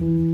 Mm-hmm.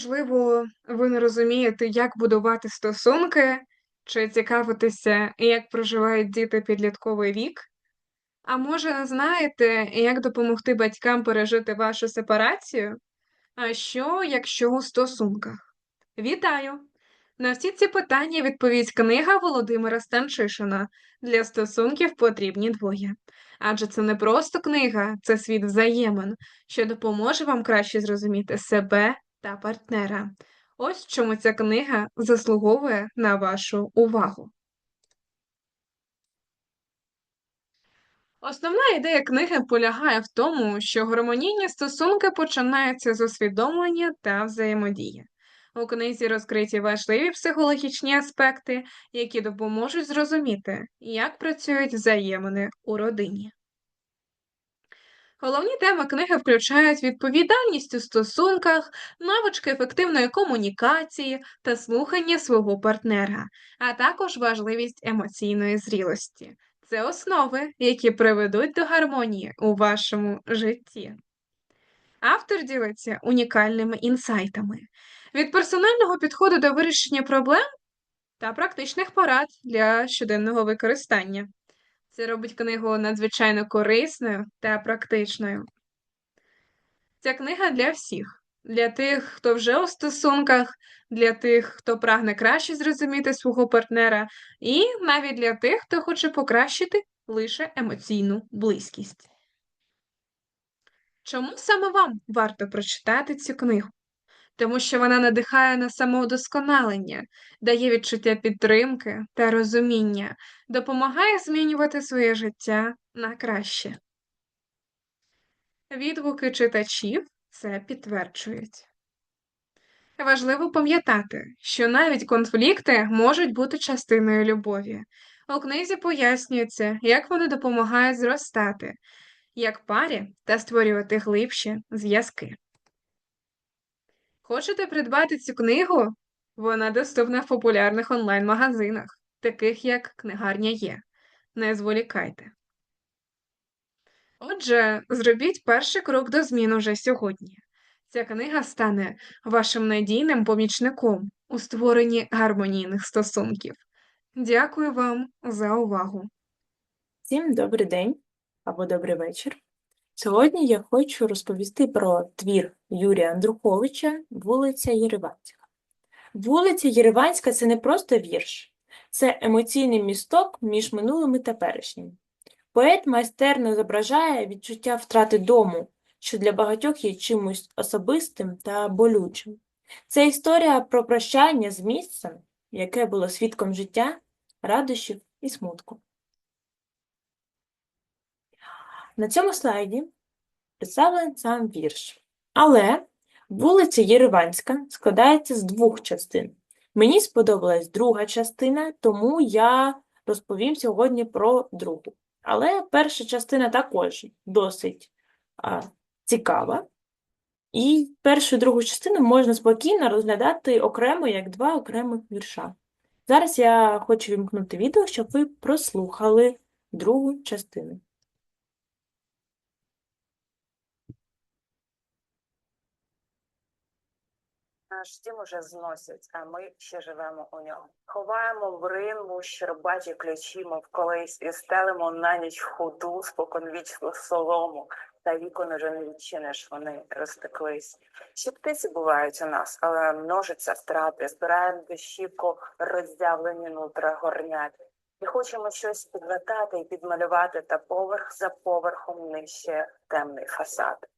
Можливо, ви не розумієте, як будувати стосунки, чи цікавитеся, як проживають діти підлітковий вік. А може, не знаєте, як допомогти батькам пережити вашу сепарацію? А що, якщо у стосунках? Вітаю! На всі ці питання відповість книга Володимира Станчишина «Для стосунків потрібні двоє». Адже це не просто книга, це світ взаємин, що допоможе вам краще зрозуміти себе та партнера. Ось чому ця книга заслуговує на вашу увагу. Основна ідея книги полягає в тому, що гармонійні стосунки починаються з усвідомлення та взаємодії. У книзі розкриті важливі психологічні аспекти, які допоможуть зрозуміти, як працюють взаємини у родині. Головні теми книги включають відповідальність у стосунках, навички ефективної комунікації та слухання свого партнера, а також важливість емоційної зрілості. Це основи, які приведуть до гармонії у вашому житті. Автор ділиться унікальними інсайтами від персонального підходу до вирішення проблем та практичних порад для щоденного використання. Це робить книгу надзвичайно корисною та практичною. Ця книга для всіх, для тих, хто вже у стосунках, для тих, хто прагне краще зрозуміти свого партнера, і навіть для тих, хто хоче покращити лише емоційну близькість. Чому саме вам варто прочитати цю книгу? Тому що вона надихає на самоудосконалення, дає відчуття підтримки та розуміння, допомагає змінювати своє життя на краще. Відгуки читачів це підтверджують. Важливо пам'ятати, що навіть конфлікти можуть бути частиною любові. У книзі пояснюється, як вони допомагають зростати, як парі та створювати глибші зв'язки. Хочете придбати цю книгу? Вона доступна в популярних онлайн-магазинах, таких як Книгарня Є. Не зволікайте. Отже, зробіть перший крок до змін уже сьогодні. Ця книга стане вашим надійним помічником у створенні гармонійних стосунків. Дякую вам за увагу. Всім добрий день або добрий вечір. Сьогодні я хочу розповісти про твір Юрія Андруховича Вулиця Єреванська. Вулиця Єреванська це не просто вірш, це емоційний місток між минулим і теперішнім. Поет майстерно зображає відчуття втрати дому, що для багатьох є чимось особистим та болючим. Це історія про прощання з місцем, яке було свідком життя, радощів і смутку. На цьому слайді представлений сам вірш. Але вулиця Єреванська складається з двох частин. Мені сподобалась друга частина, тому я розповім сьогодні про другу. Але перша частина також досить а, цікава. І першу і другу частину можна спокійно розглядати окремо, як два окремих вірша. Зараз я хочу вімкнути відео, щоб ви прослухали другу частину. Наш дім уже зносять, а ми ще живемо у ньому. Ховаємо в ринву щербаті ключі, мов колись, і стелимо на ніч худу, споконвічну солому, та вікон уже не відчиниш, вони розтеклись. Ще птиці бувають у нас, але множаться втрати, збираємо дощівку, роздявлені нутра горнят. І хочемо щось підлатати і підмалювати, та поверх за поверхом нижче темний фасад.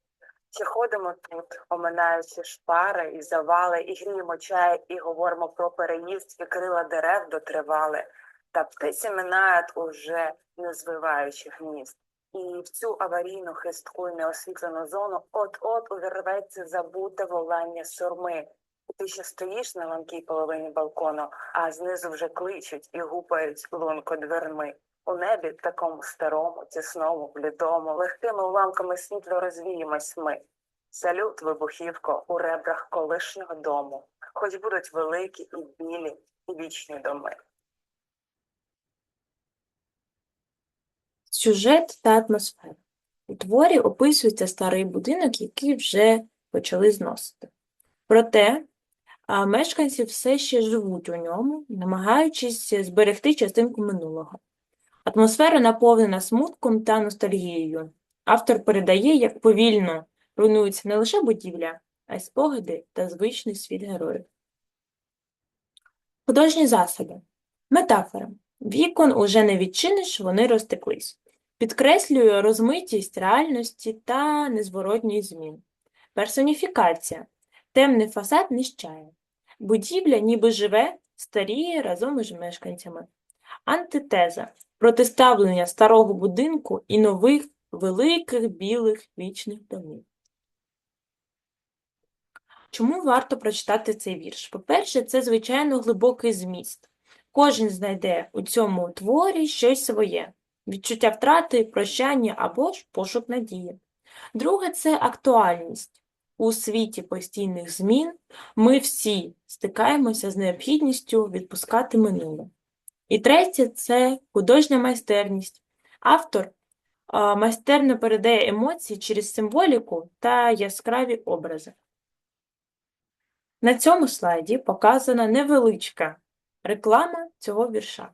Чи ходимо тут, оминаючи шпари і завали, і гріємо чай, і говоримо про переїзд, і крила дерев дотривали, та птиці минають уже не звиваючи гнізд. І в цю аварійну хистку й неосвітлену зону от-от увірветься забуте волання сурми. Ти ще стоїш на ланкій половині балкону, а знизу вже кличуть і гупають лунко дверми. У небі такому старому, тісному, блідому, легкими уламками світла розвіємось ми. Салют, вибухівко, у ребрах колишнього дому, хоч будуть великі і білі, і вічні доми. Сюжет та атмосфера. У творі описується старий будинок, який вже почали зносити. Проте мешканці все ще живуть у ньому, намагаючись зберегти частинку минулого. Атмосфера наповнена смутком та ностальгією. Автор передає, як повільно руйнується не лише будівля, а й спогади та звичний світ героїв. Художні засоби. Метафора. Вікон уже не відчиниш, вони розтеклись. Підкреслює розмитість реальності та незворотній змін. Персоніфікація. Темний фасад нищає. Будівля ніби живе, старіє разом із мешканцями. Антитеза. Протиставлення старого будинку і нових великих білих вічних домів. Чому варто прочитати цей вірш? По-перше, це, звичайно, глибокий зміст. Кожен знайде у цьому творі щось своє відчуття втрати, прощання або ж пошук надії. Друге це актуальність. У світі постійних змін ми всі стикаємося з необхідністю відпускати минуле. І третє це художня майстерність. Автор майстерно передає емоції через символіку та яскраві образи. На цьому слайді показана невеличка реклама цього вірша.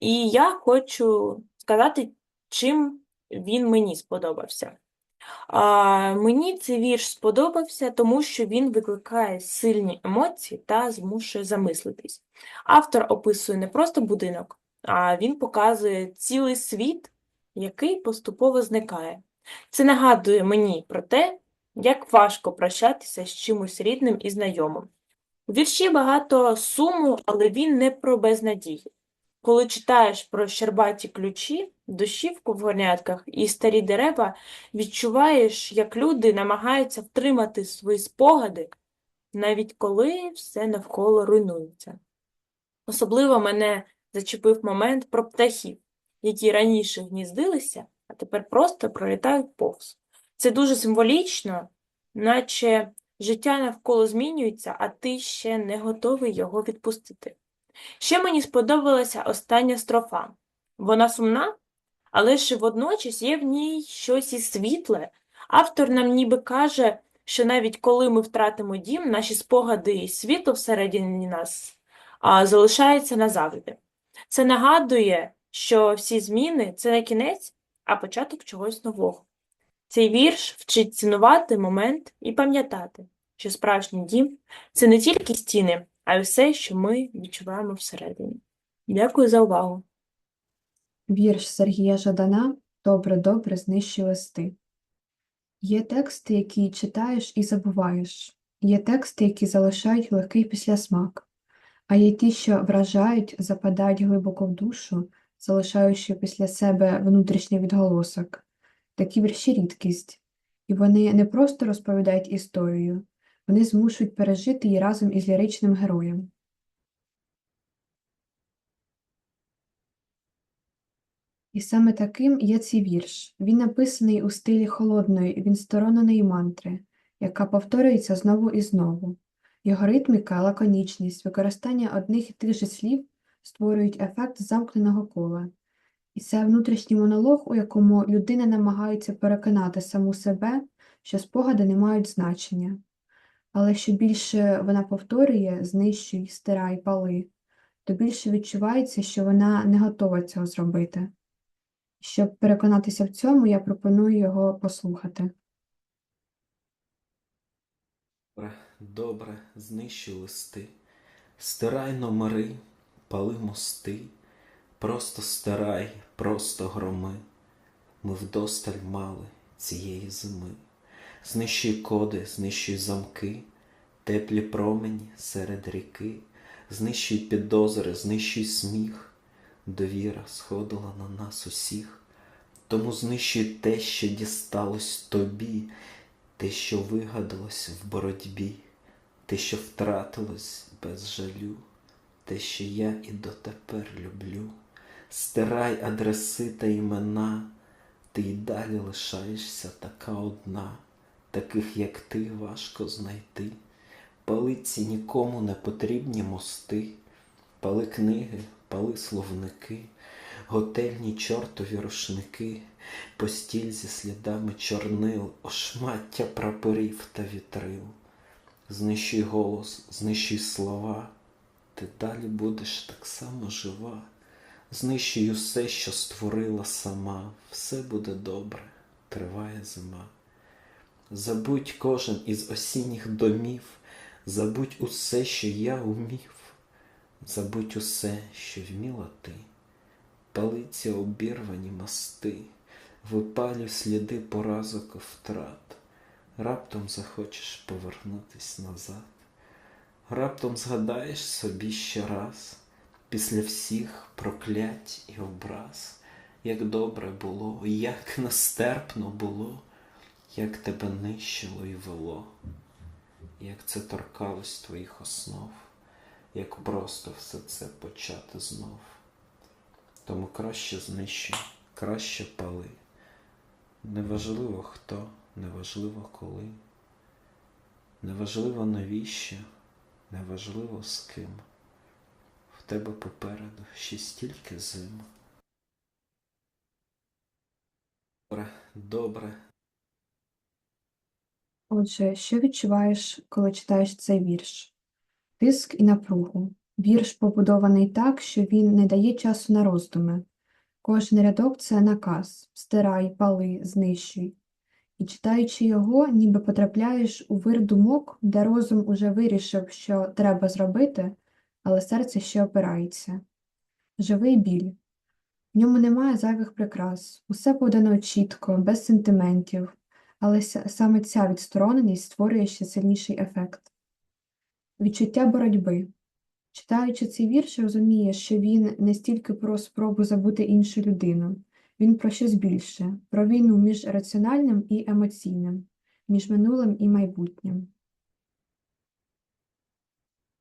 І я хочу сказати, чим він мені сподобався. Мені цей вірш сподобався, тому що він викликає сильні емоції та змушує замислитись. Автор описує не просто будинок, а він показує цілий світ, який поступово зникає. Це нагадує мені про те, як важко прощатися з чимось рідним і знайомим. У вірші багато суму, але він не про безнадію. Коли читаєш про щербаті ключі, дощівку в горнятках і старі дерева, відчуваєш, як люди намагаються втримати свої спогади, навіть коли все навколо руйнується. Особливо мене зачепив момент про птахів, які раніше гніздилися, а тепер просто пролітають повз. Це дуже символічно, наче життя навколо змінюється, а ти ще не готовий його відпустити. Ще мені сподобалася остання строфа. Вона сумна, але ж водночас є в ній щось і світле. Автор нам ніби каже, що навіть коли ми втратимо дім, наші спогади і світло всередині нас а, залишаються назавжди. Це нагадує, що всі зміни це не кінець, а початок чогось нового. Цей вірш вчить цінувати момент і пам'ятати, що справжній дім це не тільки стіни, а все, що ми відчуваємо всередині. Дякую за увагу. Вірш Сергія Жадана «Добре-добре знищи листи». Є тексти, які читаєш і забуваєш. Є тексти, які залишають легкий післясмак. А є ті, що вражають, западають глибоко в душу залишаючи після себе внутрішній відголосок. Такі вірші рідкість, і вони не просто розповідають історію, вони змушують пережити її разом із ліричним героєм. І саме таким є цей вірш. Він написаний у стилі холодної, відстороненої мантри, яка повторюється знову і знову. Його ритміка, лаконічність, використання одних і тих же слів створюють ефект замкненого кола. І це внутрішній монолог, у якому людина намагається переконати саму себе, що спогади не мають значення. Але що більше вона повторює, знищуй, стирай, пали, то більше відчувається, що вона не готова цього зробити. Щоб переконатися в цьому, я пропоную його послухати. Добре, добре, знищуй листи, стирай номери, пали мости, просто стирай, просто громи. Ми вдосталь мали цієї зими. Знищуй коди, знищуй замки, теплі промені серед ріки, знищуй підозри, знищуй сміх. Довіра сходила на нас усіх, тому знищуй те, що дісталось тобі, те, що вигадалось в боротьбі, те, що втратилось без жалю, те, що я і дотепер люблю. Стирай адреси та імена, ти й далі лишаєшся така одна, таких, як ти, важко знайти. Пали ці нікому не потрібні мости, пали книги, пали словники, готельні чортові рушники, постіль зі слідами чорнил, ошмаття прапорів та вітрил. Знищуй голос, знищуй слова, ти далі будеш так само жива. Знищуй усе, що створила сама, все буде добре, триває зима. Забудь кожен із осінніх домів, забудь усе, що я умів, забудь усе, що вміла ти, палиці обірвані мости, випалю сліди поразок і втрат, раптом захочеш повернутись назад, раптом згадаєш собі ще раз, після всіх проклять і образ, як добре було, як нестерпно було як тебе нищило і вело, як це торкалось твоїх основ, як просто все це почати знов. Тому краще знищуй, краще пали. Неважливо хто, неважливо коли, неважливо навіщо, неважливо з ким. В тебе попереду ще стільки зим. Добре, добре, Отже, що відчуваєш, коли читаєш цей вірш? Тиск і напругу. Вірш побудований так, що він не дає часу на роздуми. Кожен рядок це наказ стирай, пали, знищуй. І читаючи його, ніби потрапляєш у вир думок, де розум уже вирішив, що треба зробити, але серце ще опирається. Живий біль. В ньому немає зайвих прикрас, усе подано чітко, без сентиментів, але саме ця відстороненість створює ще сильніший ефект. Відчуття боротьби. Читаючи цей вірш, розумієш, що він не стільки про спробу забути іншу людину, він про щось більше, про війну між раціональним і емоційним, між минулим і майбутнім.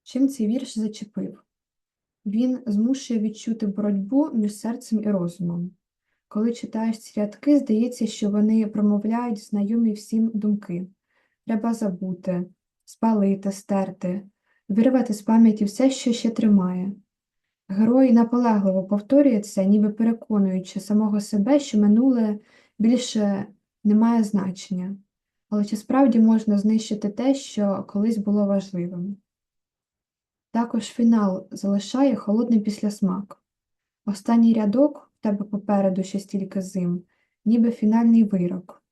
Чим цей вірш зачепив? Він змушує відчути боротьбу між серцем і розумом. Коли читаєш ці рядки, здається, що вони промовляють знайомі всім думки. Треба забути, спалити, стерти, вирвати з пам'яті все, що ще тримає. Герой наполегливо повторює це, ніби переконуючи самого себе, що минуле більше не має значення. Але чи справді можна знищити те, що колись було важливим? Також фінал залишає холодний післясмак. Останній рядок тебе попереду ще стільки зим, ніби фінальний вирок.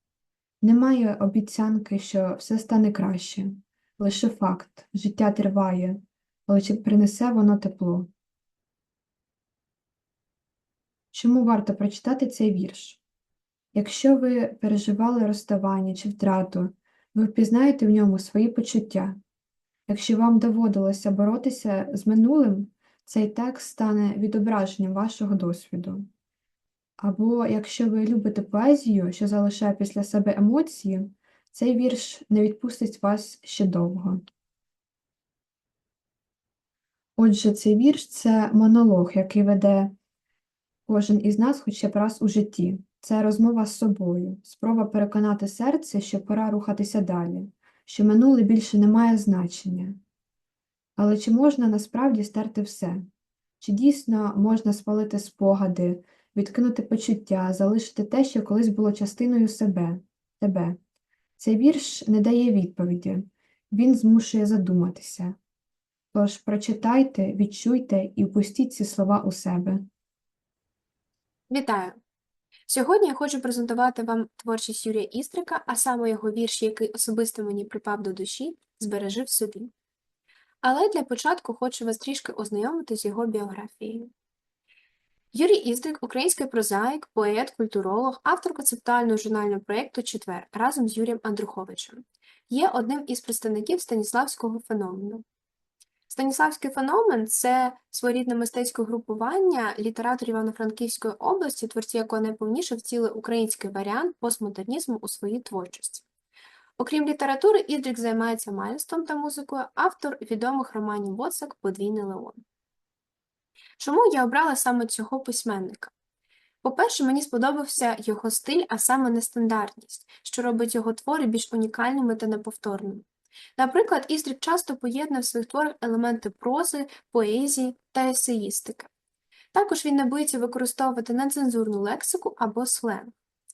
Немає обіцянки, що все стане краще, лише факт, життя триває, але чи принесе воно тепло? Чому варто прочитати цей вірш? Якщо ви переживали розставання чи втрату, ви впізнаєте в ньому свої почуття. Якщо вам доводилося боротися з минулим, Цей текст стане відображенням вашого досвіду. Або якщо ви любите поезію, що залишає після себе емоції, цей вірш не відпустить вас ще довго. Отже, цей вірш це монолог, який веде кожен із нас хоча б раз у житті. Це розмова з собою, спроба переконати серце, що пора рухатися далі, що минуле більше не має значення. Але чи можна насправді стерти все? Чи дійсно можна спалити спогади, відкинути почуття, залишити те, що колись було частиною себе, тебе? Цей вірш не дає відповіді, він змушує задуматися. Тож прочитайте, відчуйте і впустіть ці слова у себе. Вітаю! Сьогодні я хочу презентувати вам творчість Юрія Істрика, а саме його вірш, який особисто мені припав до душі, збережи в собі. Але для початку хочу вас трішки ознайомити з його біографією. Юрій Істрик – український прозаїк, поет, культуролог, автор концептуального журнального проєкту «Четвер» разом з Юрієм Андруховичем. Є одним із представників Станіславського феномену. Станіславський феномен це своєрідне мистецьке групування літераторів Івано-Франківської області, творці якого найповніше втіли український варіант постмодернізму у своїй творчості. Окрім літератури, Ідрик займається мальством та музикою, автор відомих романів Боцак Подвійний Леон. Чому я обрала саме цього письменника? По-перше, мені сподобався його стиль, а саме нестандартність, що робить його твори більш унікальними та неповторними. Наприклад, Істрик часто поєднує в своїх творах елементи прози, поезії та есеїстики. Також він не боїться використовувати нецензурну лексику або сленг,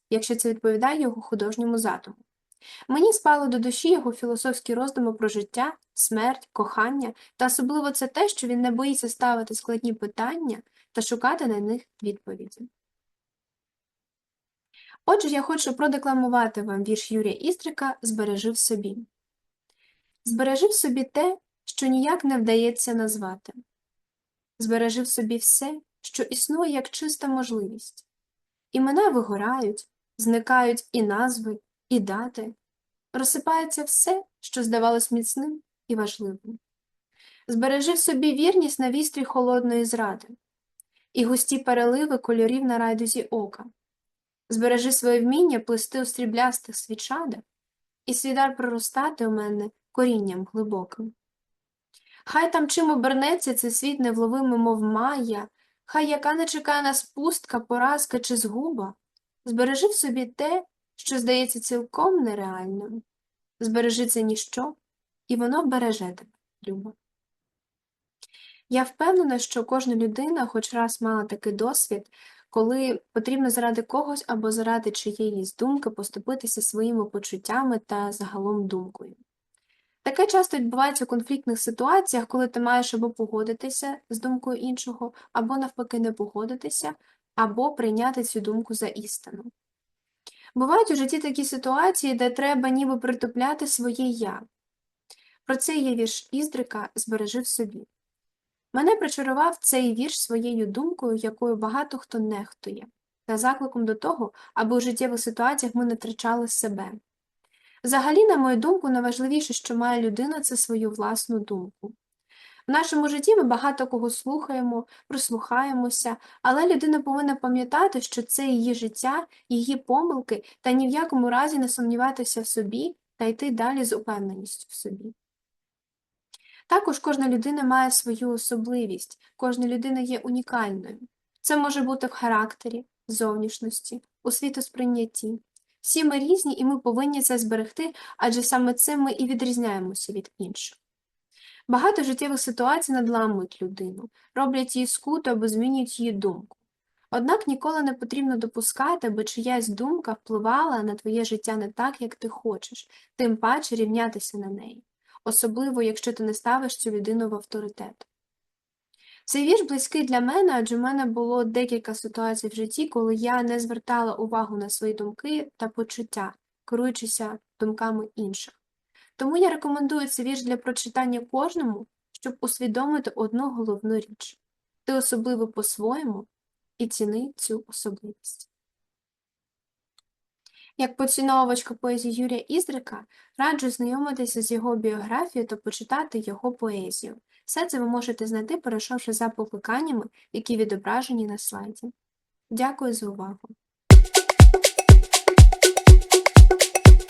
якщо це відповідає його художньому задуму. Мені спало до душі його філософські роздуми про життя, смерть, кохання, та особливо це те, що він не боїться ставити складні питання та шукати на них відповіді. Отже, я хочу продекламувати вам вірш Юрія Істрика «Збережи в собі». Збережи в собі те, що ніяк не вдається назвати. Збережи в собі все, що існує як чиста можливість. Імена вигорають, зникають і назви, і дати. Розсипається все, що здавалось міцним і важливим. Збережи в собі вірність на вістрі холодної зради і густі переливи кольорів на райдузі ока. Збережи своє вміння плести у стріблястих свічадах і свій дар проростати у мене корінням глибоким. Хай там чим обернеться цей світ невловимий, мов майя, хай яка не чекає нас пустка, поразка чи згуба, збережи в собі те, що здається цілком нереальним. Збережи це ніщо, і воно береже тебе, Люба. Я впевнена, що кожна людина хоч раз мала такий досвід, коли потрібно заради когось або заради чиєїсь думки поступитися своїми почуттями та загалом думкою. Таке часто відбувається у конфліктних ситуаціях, коли ти маєш або погодитися з думкою іншого, або навпаки не погодитися, або прийняти цю думку за істину. Бувають у житті такі ситуації, де треба ніби притупляти своє я. Про це є вірш Іздрика «Збережи в собі». Мене причарував цей вірш своєю думкою, якою багато хто нехтує, та закликом до того, аби у життєвих ситуаціях ми не втрачали себе. Взагалі, на мою думку, найважливіше, що має людина, це свою власну думку. В нашому житті ми багато кого слухаємо, прислухаємося, але людина повинна пам'ятати, що це її життя, її помилки, та ні в якому разі не сумніватися в собі та йти далі з упевненістю в собі. Також кожна людина має свою особливість, кожна людина є унікальною. Це може бути в характері, зовнішності, у світосприйнятті. Всі ми різні, і ми повинні це зберегти, адже саме цим ми і відрізняємося від інших. Багато життєвих ситуацій надламують людину, роблять її скуту або змінюють її думку. Однак ніколи не потрібно допускати, аби чиясь думка впливала на твоє життя не так, як ти хочеш, тим паче рівнятися на неї, особливо якщо ти не ставиш цю людину в авторитет. Цей вірш близький для мене, адже в мене було декілька ситуацій в житті, коли я не звертала увагу на свої думки та почуття, керуючися думками інших. Тому я рекомендую цей вірш для прочитання кожному, щоб усвідомити одну головну річ ти особливий по-своєму і ціни цю особливість. Як поціновувачка поезії Юрія Іздрика, раджу знайомитися з його біографією та почитати його поезію. Все це ви можете знайти, перейшовши за покликаннями, які відображені на слайді. Дякую за увагу!